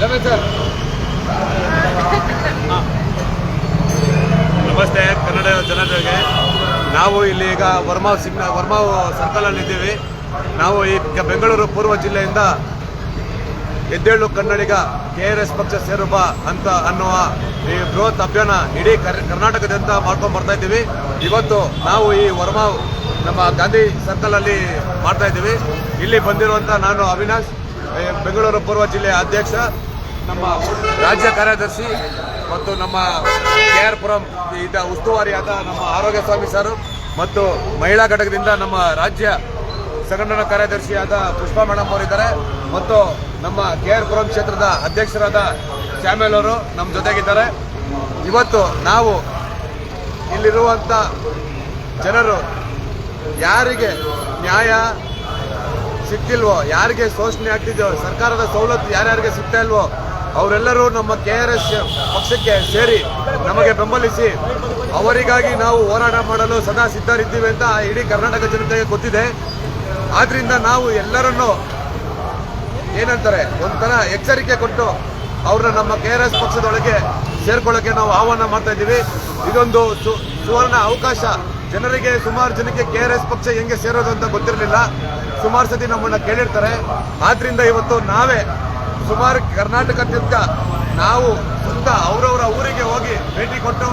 Sir ನಮಸ್ತೆ, ಕನ್ನಡ ಜನತೆಗೆ. ನಾವು ಇಲ್ಲಿ ಈಗ ವರ್ಮಾ ಸಿಗ್ನ ವರ್ಮಾ ಸರ್ಕಲಲ್ಲಿ ಇದ್ದೀವಿ. ನಾವು ಈಗ ಬೆಂಗಳೂರು ಪೂರ್ವ ಜಿಲ್ಲೆಯಿಂದ ಎದ್ದೇಳು ಕನ್ನಡಿಗ ಕೆ ಆರ್ ಎಸ್ ಪಕ್ಷ ಸೇರುಬ ಅಂತ ಅನ್ನುವ ಈ ಬೃಹತ್ ಅಭಿಯಾನ ಇಡೀ ಕರ್ನಾಟಕದಿಂದ ಮಾಡ್ಕೊಂಡು ಬರ್ತಾ ಇದ್ದೀವಿ. ಇವತ್ತು ನಾವು ಈ ವರ್ಮಾ ನಮ್ಮ ಗಾಂಧಿ ಸರ್ಕಲ್ ಅಲ್ಲಿ ಮಾಡ್ತಾ ಇದ್ದೀವಿ. ಇಲ್ಲಿ ಬಂದಿರುವಂತ ನಾನು ಅವಿನಾಶ್ ಈ ಬೆಂಗಳೂರು ಪೂರ್ವ ಜಿಲ್ಲೆಯ ಅಧ್ಯಕ್ಷ. ನಮ್ಮ ರಾಜ್ಯ ಕಾರ್ಯದರ್ಶಿ ಮತ್ತು ನಮ್ಮ ಕೆ ಆರ್ ಪುರಂ ಇದ್ದ ಉಸ್ತುವಾರಿಯಾದ ನಮ್ಮ ಆರೋಗ್ಯ ಸ್ವಾಮಿ ಸರ್ ಮತ್ತು ಮಹಿಳಾ ಘಟಕದಿಂದ ನಮ್ಮ ರಾಜ್ಯ ಸಂಘಟನಾ ಕಾರ್ಯದರ್ಶಿಯಾದ ಪುಷ್ಪಾ ಮೇಡಮ್ ಅವರಿದ್ದಾರೆ. ಮತ್ತು ನಮ್ಮ ಕೆ ಆರ್ ಪುರಂ ಕ್ಷೇತ್ರದ ಅಧ್ಯಕ್ಷರಾದ ಶ್ಯಾಮೇಲ್ ಅವರು ನಮ್ಮ ಜೊತೆಗಿದ್ದಾರೆ. ಇವತ್ತು ನಾವು ಇಲ್ಲಿರುವಂಥ ಜನರು ಯಾರಿಗೆ ನ್ಯಾಯ ಸಿಗ್ತಿಲ್ವೋ ಯಾರಿಗೆ ಶೋಷಣೆ ಆಗ್ತಿದೆಯೋ, ಸರ್ಕಾರದ ಸವಲತ್ತು ಯಾರ್ಯಾರಿಗೆ ಸಿಗ್ತಾ ಇಲ್ವೋ ಅವರೆಲ್ಲರೂ ನಮ್ಮ ಕೆ ಆರ್ ಎಸ್ ಪಕ್ಷಕ್ಕೆ ಸೇರಿ ನಮಗೆ ಬೆಂಬಲಿಸಿ ಅವರಿಗಾಗಿ ನಾವು ಹೋರಾಟ ಮಾಡಲು ಸದಾ ಸಿದ್ಧರಿದ್ದೀವಿ ಅಂತ ಇಡೀ ಕರ್ನಾಟಕ ಜನತೆಗೆ ಗೊತ್ತಿದೆ. ಆದ್ರಿಂದ ನಾವು ಎಲ್ಲರನ್ನು ಏನಂತಾರೆ, ಒಂಥರ ಎಚ್ಚರಿಕೆ ಕೊಟ್ಟು ಅವ್ರನ್ನ ನಮ್ಮ ಕೆ ಆರ್ ಎಸ್ ಪಕ್ಷದೊಳಗೆ ಸೇರ್ಕೊಳ್ಳೋಕ್ಕೆ ನಾವು ಆಹ್ವಾನ ಮಾಡ್ತಾ ಇದ್ದೀವಿ. ಇದೊಂದು ಸುವರ್ಣ ಅವಕಾಶ. ಜನರಿಗೆ ಸುಮಾರು ಜನಕ್ಕೆ ಕೆ ಆರ್ ಎಸ್ ಪಕ್ಷ ಹೆಂಗೆ ಸೇರೋದು ಅಂತ ಗೊತ್ತಿರಲಿಲ್ಲ. ಸುಮಾರು ಸತಿ ನಮ್ಮನ್ನ ಕೇಳಿರ್ತಾರೆ. ಆದ್ರಿಂದ ಇವತ್ತು ನಾವೇ ಸುಮಾರು ಕರ್ನಾಟಕದಿಂದ ನಾವು ಸುತ್ತ ಅವರವರ ಊರಿಗೆ ಹೋಗಿ ಭೇಟಿ ಕೊಟ್ಟು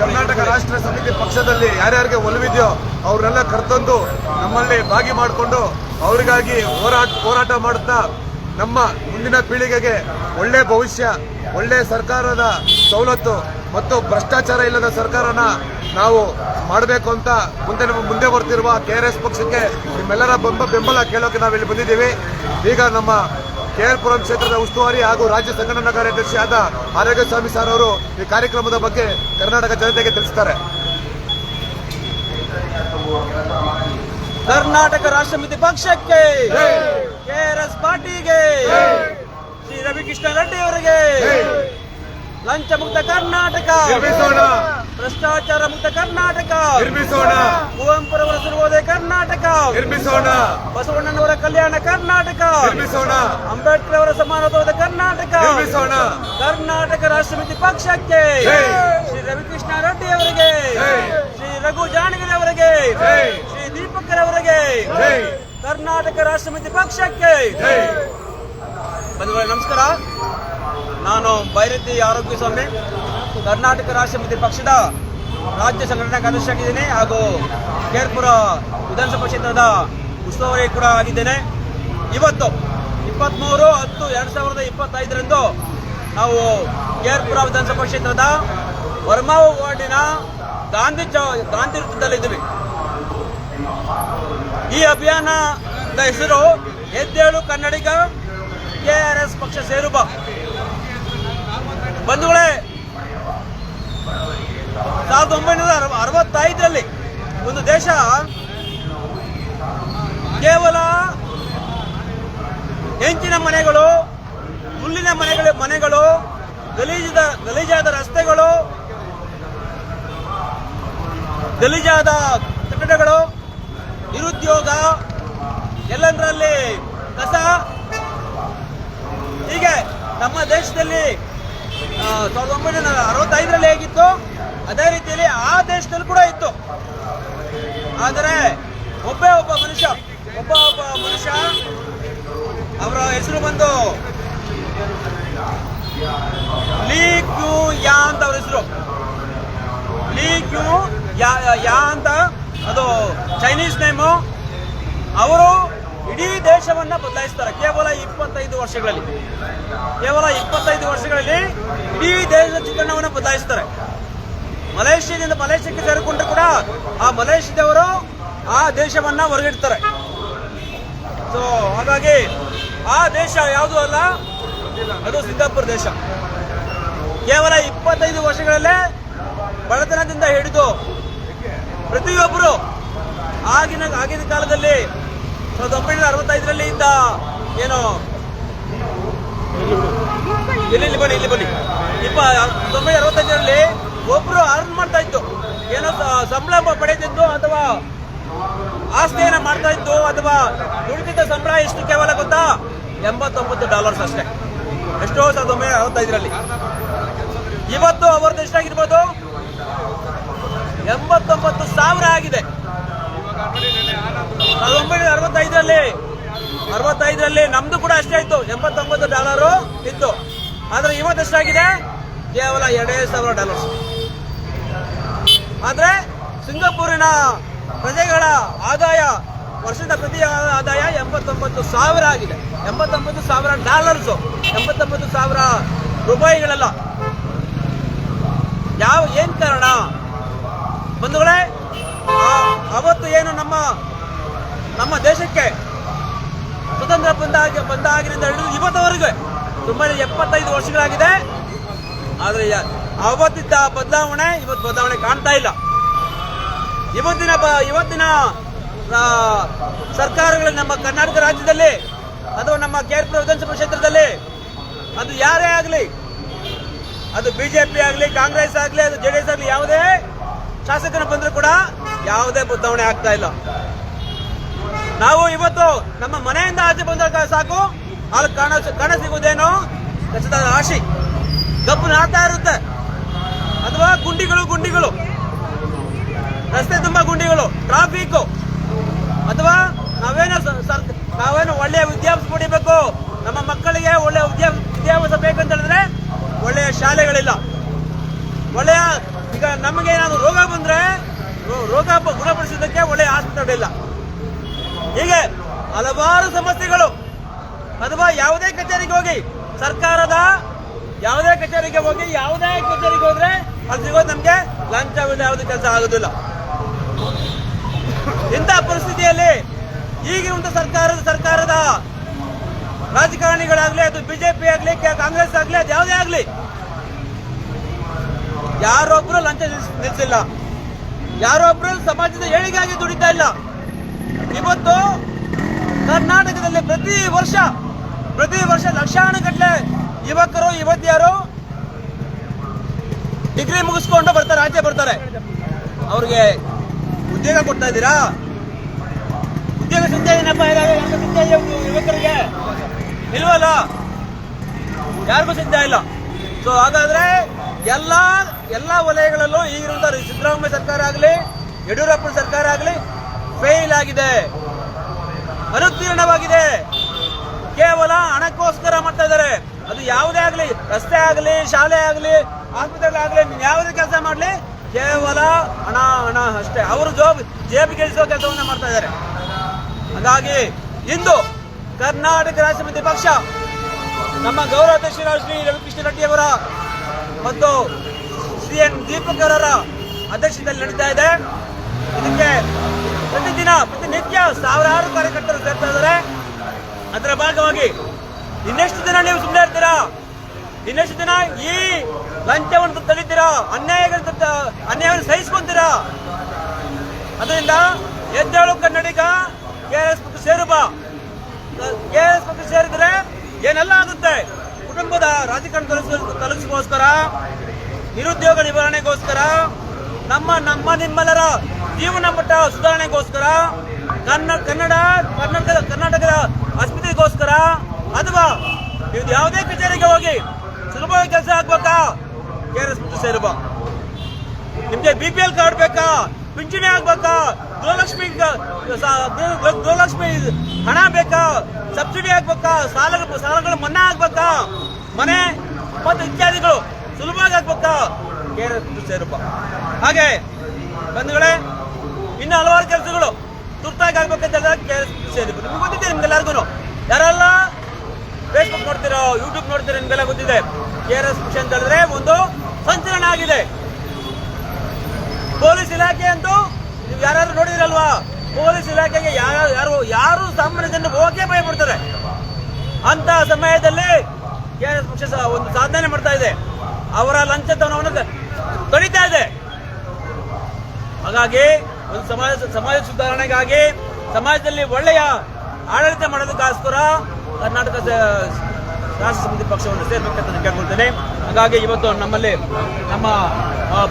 ಕರ್ನಾಟಕ ರಾಷ್ಟ್ರ ಸಮಿತಿ ಪಕ್ಷದಲ್ಲಿ ಯಾರ್ಯಾರಿಗೆ ಒಲವಿದೆಯೋ ಅವರೆಲ್ಲ ಕರ್ತಂದು ನಮ್ಮಲ್ಲಿ ಭಾಗಿ ಮಾಡಿಕೊಂಡು ಅವರಿಗಾಗಿ ಹೋರಾಟ ಹೋರಾಟ ಮಾಡುತ್ತಾ ನಮ್ಮ ಮುಂದಿನ ಪೀಳಿಗೆಗೆ ಒಳ್ಳೆ ಭವಿಷ್ಯ, ಒಳ್ಳೆ ಸರ್ಕಾರದ ಸವಲತ್ತು ಮತ್ತು ಭ್ರಷ್ಟಾಚಾರ ಇಲ್ಲದ ಸರ್ಕಾರನ ನಾವು ಮಾಡಬೇಕು ಅಂತ ಮುಂದೆ ನಮ್ಮ ಮುಂದೆ ಬರ್ತಿರುವ ಕೆ ಆರ್ ಎಸ್ ಪಕ್ಷಕ್ಕೆ ನಿಮ್ಮೆಲ್ಲರ ಬೆಂಬ ಬೆಂಬಲ ಕೇಳೋಕೆ ನಾವು ಇಲ್ಲಿ ಬಂದಿದ್ದೀವಿ. ಈಗ ನಮ್ಮ ಕೆ ಆರ್ ಪುರಂ ಕ್ಷೇತ್ರದ ಉಸ್ತುವಾರಿ ಹಾಗೂ ರಾಜ್ಯ ಸಂಘಟನಾ ಕಾರ್ಯದರ್ಶಿಯಾದ ಆರೋಗ್ಯ ಸ್ವಾಮಿ ಸರ್ ಅವರು ಈ ಕಾರ್ಯಕ್ರಮದ ಬಗ್ಗೆ ಕರ್ನಾಟಕ ಜನತೆಗೆ ತಿಳಿಸುತ್ತಾರೆ ಕರ್ನಾಟಕ ರಾಷ್ಟ್ರ ಸಮಿತಿ ಪಕ್ಷಕ್ಕೆ ಕೆಆರ್ಎಸ್ ಪಾರ್ಟಿಗೆ ಶ್ರೀ ರವಿಕೃಷ್ಣ ರೆಡ್ಡಿ ಅವರಿಗೆ ಲಂಚ ಮುಕ್ತ ಕರ್ನಾಟಕ ಭ್ರಷ್ಟಾಚಾರ ಮುಕ್ತ ಕರ್ನಾಟಕ. ನಿರ್ಮಿಸೋಣ. ಕುವೆಂಪುರವರ ಸರ್ವೋದಯ ಕರ್ನಾಟಕ. ನಿರ್ಮಿಸೋಣ. ಬಸವಣ್ಣನವರ ಕಲ್ಯಾಣ ಕರ್ನಾಟಕ. ನಿರ್ಮಿಸೋಣ. ಅಂಬೇಡ್ಕರ್ ಅವರ ಸಮಾನತ್ವದ ಕರ್ನಾಟಕ. ನಿರ್ಮಿಸೋಣ. ಕರ್ನಾಟಕ ರಾಷ್ಟ್ರಪತಿ ಪಕ್ಷಕ್ಕೆ. ಶ್ರೀ ರವಿಕೃಷ್ಣ ರೆಡ್ಡಿ ಅವರಿಗೆ. ಶ್ರೀ ರಘು ಜಾಣಗಿರಿ ಅವರಿಗೆ. ಶ್ರೀ ದೀಪಕರ್ ಅವರಿಗೆ. ಕರ್ನಾಟಕ ರಾಷ್ಟ್ರಪತಿ ಪಕ್ಷಕ್ಕೆ. ಬಂಧುಗಳೇ ನಮಸ್ಕಾರ. ನಾನು ಬೈರತಿ ಆರೋಗ್ಯ ಸ್ವಾಮಿ ಕರ್ನಾಟಕ ರಾಷ್ಟ್ರ ಪಕ್ಷದ ರಾಜ್ಯ ಸಂಘಟನಾ ಕಾರ್ಯದರ್ಶಿಯಾಗಿದ್ದೇನೆ ಹಾಗೂ ಕೇರ್ಪುರ ವಿಧಾನಸಭಾ ಕ್ಷೇತ್ರದ ಉಸ್ತುವಾರಿ ಕೂಡ ಆಗಿದ್ದೇನೆ. ಇವತ್ತು ಇಪ್ಪತ್ತ್ಮೂರು ಹತ್ತು ಎರಡು ಸಾವಿರದ ಇಪ್ಪತ್ತೈದರಂದು ನಾವು ಕೇರ್ಪುರ ವಿಧಾನಸಭಾ ಕ್ಷೇತ್ರದ ವರ್ಮಾ ವಾರ್ಡಿನ ಗಾಂಧಿ ಚೌ, ಗಾಂಧಿ ವೃತ್ತದಲ್ಲಿದ್ದೀವಿ ಈ ಅಭಿಯಾನದ ಹೆಸರು ಎದ್ದೇಳು ಕನ್ನಡಿಗ ಕೆಆರ್ಎಸ್ ಪಕ್ಷ ಸೇರುಬ ಬಂಧುಗಳೇ ಸಾವಿರದ ಒಂಬೈನೂರ ಅರವತ್ತೈದರಲ್ಲಿ ಒಂದು ದೇಶ ಕೇವಲ ಹೆಂಚಿನ ಮನೆಗಳು, ಹುಲ್ಲಿನ ಮನೆಗಳ, ಮನೆಗಳು, ಗಲೀಜದ, ಗಲೀಜಾದ ರಸ್ತೆಗಳು, ಗಲೀಜಾದ ಕಟ್ಟಡಗಳು, ನಿರುದ್ಯೋಗ, ಎಲ್ಲದರಲ್ಲಿ ಕಸ. ಹೀಗೆ ನಮ್ಮ ದೇಶದಲ್ಲಿ ಸಾವಿರದ ಒಂಬೈನೂರ ಅರವತ್ತೈದರಲ್ಲಿ ಹೇಗಿತ್ತು? ಅದೇ ರೀತಿಯಲ್ಲಿ ಆ ದೇಶದಲ್ಲಿ ಕೂಡ ಇತ್ತು. ಆದರೆ ಒಬ್ಬೇ ಒಬ್ಬ ಮನುಷ್ಯ, ಒಬ್ಬ ಒಬ್ಬ ಮನುಷ್ಯ ಅವರ ಹೆಸರು ಬಂದು ಲೀ ಕ್ಯೂ ಯಾ ಅಂತ ಅವ್ರ ಹೆಸರು. ಲೀ ಕ್ಯೂ ಯಾ ಯಾ ಅಂತ, ಅದು ಚೈನೀಸ್ ನೇಮು. ಅವರು ಇಡೀ ದೇಶವನ್ನ ಬದಲಾಯಿಸ್ತಾರೆ, ಕೇವಲ ಇಪ್ಪತ್ತೈದು ವರ್ಷಗಳಲ್ಲಿ. ಕೇವಲ ಇಪ್ಪತ್ತೈದು ವರ್ಷಗಳಲ್ಲಿ ಇಡೀ ದೇಶದ ಚಿತ್ರಣವನ್ನು ಬದಲಾಯಿಸ್ತಾರೆ. ಮಲೇಷ್ಯಾದಿಂದ ಮಲೇಷ್ಯಾಕ್ಕೆ ಸೇರಿಕೊಂಡ್ರೆ ಕೂಡ ಆ ಮಲೇಷ್ಯಾದವರು ಆ ದೇಶವನ್ನ ಹೊರಗಿಡ್ತಾರೆ. ಸೊ ಹಾಗಾಗಿ ಆ ದೇಶ ಯಾವುದು ಅಲ್ಲ? ಅದು ಸಿದ್ದಾಪುರ ದೇಶ. ಕೇವಲ ಇಪ್ಪತ್ತೈದು ವರ್ಷಗಳಲ್ಲೇ ಬಡತನದಿಂದ ಹಿಡಿದು ಪ್ರತಿಯೊಬ್ಬರು ಆಗಿನ ಆಗಿನ ಕಾಲದಲ್ಲಿ ಸಾವಿರದ ಒಂಬೈನೂರ ಅರವತ್ತೈದರಲ್ಲಿ ಇದ್ದ ಏನು? ಇಲ್ಲಿ ಇಲ್ಲಿ ಬನ್ನಿ ಇಲ್ಲಿ ಬನ್ನಿ. ಇಪ್ಪ ಒಂಬೈನೂರ ಅರವತ್ತೈದರಲ್ಲಿ ಒಬ್ರು ಅರ್ನ್ ಮಾಡ್ತಾ ಇತ್ತು. ಏನೋ ಸಂಬಳ ಪಡೆದಿದ್ದು ಅಥವಾ ಆಸ್ತಿಯನ್ನ ಮಾಡ್ತಾ ಇತ್ತು ಅಥವಾ ದುಡಿದಿದ್ದ ಸಂಬಳ ಎಷ್ಟು ಕೇವಲ ಗೊತ್ತಾ? ಎಂಬತ್ತೊಂಬತ್ತು ಡಾಲರ್ಸ್ ಅಷ್ಟೇ. ಎಷ್ಟೋ ಸಾವಿರದ ಒಂಬೈನೂರ ಅರವತ್ತೈದರಲ್ಲಿ. ಇವತ್ತು ಅವ್ರದ್ದು ಎಷ್ಟಾಗಿರ್ಬೋದು? ಎಂಬತ್ತೊಂಬತ್ತು ಸಾವಿರ ಆಗಿದೆ. ಸಾವಿರದ ಒಂಬೈನೂರ ಅರವತ್ತೈದರಲ್ಲಿ ಅರವತ್ತೈದರಲ್ಲಿ ನಮ್ದು ಕೂಡ ಅಷ್ಟೇ ಇತ್ತು ಎಂಬತ್ತೊಂಬತ್ತು ಡಾಲರು ಇತ್ತು. ಆದ್ರೆ ಇವತ್ತು ಎಷ್ಟಾಗಿದೆ? ಕೇವಲ ಎರಡೇ ಸಾವಿರ ಡಾಲರ್ಸ್ ಆದ್ರೆ ಸಿಂಗಾಪುರಿನ ಪ್ರಜೆಗಳ ಆದಾಯ, ವರ್ಷದ ಪ್ರತಿ ಆದಾಯ ಎಂಬತ್ತೊಂಬತ್ತು ಸಾವಿರ ಆಗಿದೆ. ಎಂಬತ್ತೊಂಬತ್ತು ಸಾವಿರ ಡಾಲರ್ಸ್ ಎಂಬತ್ತೊಂಬತ್ತು ಸಾವಿರ ರೂಪಾಯಿಗಳಲ್ಲ. ಯಾವ, ಏನ್ ಕಾರಣ? ಬಂಧುಗಳೇ ಅವತ್ತು ಏನು ನಮ್ಮ ನಮ್ಮ ದೇಶಕ್ಕೆ ಸ್ವತಂತ್ರ ಬಂದಾಗ, ಬಂದಾಗಿನಿಂದ ಹಿಡಿದು ಇವತ್ತವರೆಗೆ ಸುಮಾರು ಎಪ್ಪತ್ತೈದು ವರ್ಷಗಳಾಗಿದೆ. ಆದ್ರೆ ಅವತ್ತಿದ್ದ ಬದಲಾವಣೆ ಇವತ್ತು ಬದಲಾವಣೆ ಕಾಣ್ತಾ ಇಲ್ಲ. ಇವತ್ತಿನ ಇವತ್ತಿನ ಸರ್ಕಾರಗಳು ನಮ್ಮ ಕರ್ನಾಟಕ ರಾಜ್ಯದಲ್ಲಿ ಅಥವಾ ನಮ್ಮ ಕೇರಳ ವಿಧಾನಸಭಾ ಕ್ಷೇತ್ರದಲ್ಲಿ, ಅದು ಯಾರೇ ಆಗಲಿ, ಅದು ಬಿಜೆಪಿ ಆಗಲಿ, ಕಾಂಗ್ರೆಸ್ ಆಗಲಿ, ಅದು ಜೆಡಿಎಸ್ ಆಗಲಿ, ಯಾವುದೇ ಶಾಸಕರು ಬಂದರೂ ಕೂಡ ಯಾವುದೇ ಬದಲಾವಣೆ ಆಗ್ತಾ ಇಲ್ಲ. ನಾವು ಇವತ್ತು ನಮ್ಮ ಮನೆಯಿಂದ ಆಚೆ ಬಂದಾಗ ಸಾಕು, ಅಲ್ಲಿ ಕಾಣ ಕಾಣ ಸಿಗುವುದೇನೋ ರಾಶಿ ಕಬ್ಬು ನಾಡ್ತಾ ಇರುತ್ತೆ. ಅಥವಾ ಗುಂಡಿಗಳು ಗುಂಡಿಗಳು. ರಸ್ತೆ ತುಂಬಾ ಗುಂಡಿಗಳು ಟ್ರಾಫಿಕ್ ಅಥವಾ ನಾವೇನೋ ನಾವೇನೋ ಒಳ್ಳೆಯ ವಿದ್ಯಾಭ್ಯಾಸ ಪಡಿಬೇಕು. ನಮ್ಮ ಮಕ್ಕಳಿಗೆ ಒಳ್ಳೆಯ ವಿದ್ಯಾ ವಿದ್ಯಾಭ್ಯಾಸ ಬೇಕಂತ ಹೇಳಿದ್ರೆ ಒಳ್ಳೆಯ ಶಾಲೆಗಳಿಲ್ಲ. ಒಳ್ಳೆಯ, ಈಗ ನಮಗೆ ಏನಾದ್ರು ರೋಗ ಬಂದ್ರೆ ರೋಗ ಗುಣಪಡಿಸೋದಕ್ಕೆ ಒಳ್ಳೆಯ ಆಸ್ಪತ್ರೆ ಇಲ್ಲ ಹೀಗೆ ಹಲವಾರು ಸಮಸ್ಯೆಗಳು. ಅಥವಾ ಯಾವುದೇ ಕಚೇರಿಗೆ ಹೋಗಿ ಸರ್ಕಾರದ ಯಾವುದೇ ಕಚೇರಿಗೆ ಹೋಗಿ, ಯಾವುದೇ ಕಚೇರಿಗೆ ಹೋದ್ರೆ ಅಲ್ಲಿ ಸಿಗೋದು ನಮ್ಗೆ ಲಂಚವಿಲ್ಲ ಯಾವುದೇ ಕೆಲಸ ಆಗೋದಿಲ್ಲ. ಇಂಥ ಪರಿಸ್ಥಿತಿಯಲ್ಲಿ ಈಗಿರುವಂತ ಸರ್ಕಾರದ ಸರ್ಕಾರದ ರಾಜಕಾರಣಿಗಳಾಗ್ಲಿ, ಅದು ಬಿಜೆಪಿ ಆಗ್ಲಿ ಕಾಂಗ್ರೆಸ್ ಆಗ್ಲಿ, ಅದು ಯಾವುದೇ ಆಗ್ಲಿ, ಯಾರೊಬ್ರು ಲಂಚ ನಿಲ್ಲಿಸಿಲ್ಲ ಯಾರೊಬ್ರು ಸಮಾಜದ ಏಳಿಗೆಗಾಗಿ ದುಡಿತಾ ಇಲ್ಲ. ಇವತ್ತು ಕರ್ನಾಟಕದಲ್ಲಿ ಪ್ರತಿ ವರ್ಷ ಪ್ರತಿ ವರ್ಷ ಲಕ್ಷಾನುಗಟ್ಟಲೆ ಯುವಕರು, ಯುವತಿಯರು ಡಿಗ್ರಿ ಮುಗಿಸ್ಕೊಂಡು ಬರ್ತಾರೆ ಆಚೆ ಬರ್ತಾರೆ. ಅವ್ರಿಗೆ ಉದ್ಯೋಗ ಕೊಡ್ತಾ ಇದ್ದೀರಾ? ಉದ್ಯೋಗ ಸಿಗ್ತಾ ಏನಪ್ಪ ಸಿಗ್ತಾ ಯುವಕರಿಗೆ? ಇಲ್ವಲ್ಲ? ಯಾರಿಗೂ ಸಿದ್ಧ ಇಲ್ಲ. ಸೊ ಹಾಗಾದ್ರೆ ಎಲ್ಲ ಎಲ್ಲ ವಲಯಗಳಲ್ಲೂ ಈಗಿರುವಂತ ಸಿದ್ದರಾಮಯ್ಯ ಸರ್ಕಾರ ಆಗಲಿ ಯಡಿಯೂರಪ್ಪನ ಸರ್ಕಾರ ಆಗಲಿ ಫೇಲ್ ಆಗಿದೆ. ಅನುತ್ತೀರ್ಣವಾಗಿದೆ ಕೇವಲ ಹಣಕ್ಕೋಸ್ಕರ ಮಾಡ್ತಾ ಇದ್ದಾರೆ. ಅದು ಯಾವುದೇ ಆಗಲಿ, ರಸ್ತೆ ಆಗಲಿ, ಶಾಲೆ ಆಗಲಿ ಆಸ್ಪತ್ರೆ ಆಗಲಿ ಯಾವುದೇ ಕೆಲಸ ಮಾಡಲಿ, ಕೇವಲ ಹಣ ಹಣ ಅಷ್ಟೇ. ಅವರು ಜೋಬ್ ಜೇಬಿಗೆ ಗೆಲ್ಲಿಸೋ ಕೆಲಸವನ್ನ ಮಾಡ್ತಾ ಇದ್ದಾರೆ. ಹಾಗಾಗಿ ಇಂದು ಕರ್ನಾಟಕ ರಾಜ್ಯ ಪಕ್ಷ, ನಮ್ಮ ಗೌರವ ಅಧ್ಯಕ್ಷರ ಶ್ರೀ ರವಿಕೃಷ್ಣ ರೆಡ್ಡಿ ಅವರ ಮತ್ತು ಸಿ ಎನ್ ದೀಪಕ್ ಅವರ ಅಧ್ಯಕ್ಷತೆಯಲ್ಲಿ ನಡೀತಾ ಇದೆ. ಇದಕ್ಕೆ ಪ್ರತಿದಿನ, ಪ್ರತಿನಿತ್ಯ ಸಾವಿರಾರು ಕಾರ್ಯಕರ್ತರು ಸೇರ್ತಾ ಇದ್ದಾರೆ. ಅದರ ಭಾಗವಾಗಿ ಇನ್ನೆಷ್ಟು ದಿನ ನೀವು ಸುಮ್ಮನೆ ಇರ್ತೀರಾ? ಇನ್ನೆಷ್ಟು ದಿನ ಈ ಲಂಚವನ್ನು ತಳಿತೀರಾ ಅನ್ಯಾಯಗಳನ್ನು ತ- ಅನ್ಯಾಯವನ್ನು ಸಹಿಸ್ಕೊಂತೀರಾ? ಅದರಿಂದ ಎದ್ದೇಳು ಕನ್ನಡಿಗ, ಕೆ ಎಸ್ ಪಕ್ಷ ಸೇರುವ. ಕೆ ಎಸ್ ಪಕ್ಷ ಸೇರಿದ್ರೆ ಏನೆಲ್ಲ ಆಗುತ್ತೆ? ಕುಟುಂಬದ ರಾಜಕಾರಣ ತೊಲಗಿಸ- ತೊಲಗಿಸ್ಕೋಸ್ಕರ ನಿರುದ್ಯೋಗ ನಿವಾರಣೆಗೋಸ್ಕರ, ನಮ್ಮ ನಮ್ಮ ನಿಮ್ಮೆಲ್ಲರ ಜೀವನ ಮಟ್ಟ ಸುಧಾರಣೆಗೋಸ್ಕರ ಕನ್ನಡ ಕನ್ನಡ, ಕರ್ನಾಟಕದ ಕರ್ನಾಟಕದ ಅಸ್ಮಿತೆಗೋಸ್ಕರ ಅಥವಾ ನೀವು ಯಾವುದೇ ಕಚೇರಿಗೆ ಹೋಗಿ ಸುಲಭವಾಗಿ ಕೆಲಸ ಆಗ್ಬೇಕಾ? ಕೆ ಆರ್ ಸೇರು ಬಾ ನಿಮ್ಗೆ ಬಿ ಪಿ ಎಲ್ ಕಾರ್ಡ್ ಬೇಕಾ? ಪಿಂಚಣಿ ಆಗ್ಬೇಕಾ? ಗೃಹಲಕ್ಷ್ಮಿ ಗೃಹಲಕ್ಷ್ಮಿ ಹಣ ಬೇಕಾ? ಸಬ್ಸಿಡಿ ಆಗ್ಬೇಕಾ? ಸಾಲ ಸಾಲಗಳು ಮನ್ನಾ ಆಗ್ಬೇಕಾ? ಮನೆ, ಮತ್ತು ಇತ್ಯಾದಿಗಳು ಸುಲಭವಾಗಿ ಆಗ್ಬೇಕಾ? ಕೇರ್ ಸೇರಪ್ಪ ಹಾಗೆ, ಬಂಧುಗಳೇ, ಇನ್ನು ಹಲವಾರು ಕೆಲಸಗಳು ತುರ್ತಾಗಿ ಆಗ್ಬೇಕಂತ ಕೇರ್ ಸೇರಿ ನಿಮ್ಗೆ ಗೊತ್ತಿದೆ ನಿಮ್ಗೆಲ್ಲರಿಗೂ ಯಾರೆಲ್ಲ ಯೂಟ್ಯೂಬ್ ನೋಡ್ತೀರ ನಿಮ್ಗೆಲ್ಲ ಗೊತ್ತಿದೆ. ಕೆ ಆರ್ ಎಸ್ ಅಂತ ಹೇಳಿದ್ರೆ ಒಂದು ಸಂಚಲನ ಆಗಿದೆ. ಪೊಲೀಸ್ ಇಲಾಖೆ ಅಂತೂ ನೀವು ಯಾರಾದ್ರೂ ನೋಡಿದಿರಲ್ವಾ? ಪೊಲೀಸ್ ಇಲಾಖೆಗೆ ಯಾರು ಯಾರು ಯಾರು ಸಾಮಾನ್ಯ ಜನರು ಭಯ ಪಡ್ತಾರೆ. ಅಂತ ಸಮಯದಲ್ಲಿ ಕೆ ಆರ್ ಎಸ್ ಪಕ್ಷ ಒಂದು ಸಾಧನೆ ಮಾಡ್ತಾ ಇದೆ. ಅವರ ಲಂಚತನವನ್ನು ತಡೀತಾ ಇದೆ. ಹಾಗಾಗಿ ಒಂದು ಸಮಾಜ ಸಮಾಜ ಸುಧಾರಣೆಗಾಗಿ ಸಮಾಜದಲ್ಲಿ ಒಳ್ಳೆಯ ಆಡಳಿತ ಮಾಡೋದಕ್ಕೋಸ್ಕರ ಕರ್ನಾಟಕ ರಾಷ್ಟ್ರ ಸಮಿತಿ ಪಕ್ಷವನ್ನು ಸೇರ್ಬೇಕಂತ ಕೇಳ್ಕೊಳ್ತೇನೆ. ಹಾಗಾಗಿ ಇವತ್ತು ನಮ್ಮಲ್ಲಿ ನಮ್ಮ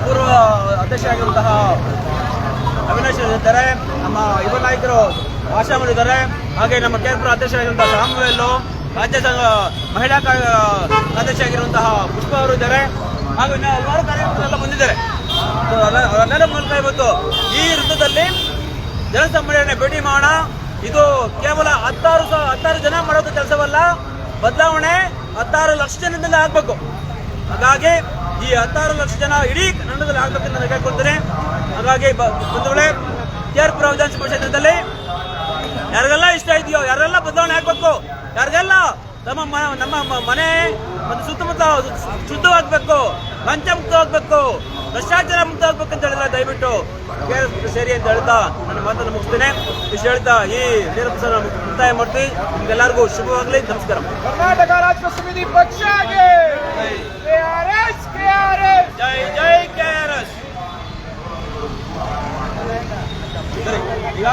ಪೂರ್ವ ಅಧ್ಯಕ್ಷ ಆಗಿರುವಂತಹ ಅವಿನಾಶ್ ಇದ್ದಾರೆ, ನಮ್ಮ ಯುವ ನಾಯಕರು ಆಶಾಮಲ್ ಇದ್ದಾರೆ, ಹಾಗೆ ನಮ್ಮ ಕೇಂದ್ರ ಅಧ್ಯಕ್ಷರಾಗಿರುವಂತಹ ಸಾಮುವೆಲ್ಲು ರಾಜ್ಯ ಸಂಘ, ಮಹಿಳಾ ಅಧ್ಯಕ್ಷ ಆಗಿರುವಂತಹ ಪುಷ್ಪ ಅವರು ಇದ್ದಾರೆ, ಹಾಗೂ ಇನ್ನು ಹಲವಾರು ಕಾರ್ಯಕ್ರಮಗಳೆಲ್ಲ ಬಂದಿದ್ದಾರೆ ಅದರ ಮೂಲಕ ಇವತ್ತು ಈ ವೃತ್ತದಲ್ಲಿ ಜನಸಂಭರಣೆ ಭೇಟಿ ಮಾಡೋಣ. ಇದು ಕೇವಲ ಹತ್ತಾರು ಹತ್ತಾರು ಜನ ಮಾಡೋದು ಕೆಲಸವಲ್ಲ. ಬದಲಾವಣೆ ಹತ್ತಾರು ಲಕ್ಷ ಜನದಲ್ಲಿ ಆಗ್ಬೇಕು. ಹಾಗಾಗಿ ಈ ಹತ್ತಾರು ಲಕ್ಷ ಜನ ಇಡೀ ಕನ್ನಡದಲ್ಲಿ ಆಗ್ಬೇಕಂತ ನಾನು ಕೇಳ್ಕೊಳ್ತೇನೆ ಹಾಗಾಗಿ ಆರ್ ಪುರ ವಿಧಾನಸಭಾ ಕ್ಷೇತ್ರದಲ್ಲಿ ಯಾರಿಗೆಲ್ಲ ಇಷ್ಟ ಇದೆಯೋ ಯಾರೆಲ್ಲ ಬದಲಾವಣೆ ಆಗ್ಬೇಕು, ಯಾರಿಗೆಲ್ಲ ನಮ್ಮ ಮ- ಮನೆ ಮತ್ತು ಸುತ್ತಮುತ್ತ ಶುದ್ಧವಾಗಬೇಕು ಲಂಚ ಮುಕ್ತವಾಗಬೇಕು ಭ್ರಷ್ಟಾಚಾರ ಅಂತ ಹೇಳಿದ್ರೆ ದಯವಿಟ್ಟು ಕೆ ಆರ್ ಎಸ್ ಸೇರಿ ಅಂತ ಹೇಳ್ತಾ ನನ್ನ ಮಾತನ್ನು ಮುಗಿಸ್ತೇನೆ. ಇಷ್ಟು ಹೇಳ್ತಾ ಈ ನೇರ ಪ್ರಸಾರ ಮುಕ್ತಾಯ ಮಾಡ್ತೀವಿ. ನಿಮ್ಗೆಲ್ಲರಿಗೂ ಶುಭವಾಗಲಿ. ನಮಸ್ಕಾರ. ಕರ್ನಾಟಕ ರಾಜ್ಯ ಸಮಿತಿ ಪಕ್ಷ ಜೈ ಜೈ ಕೆ ಆರ್ ಎಸ್. ಈಗ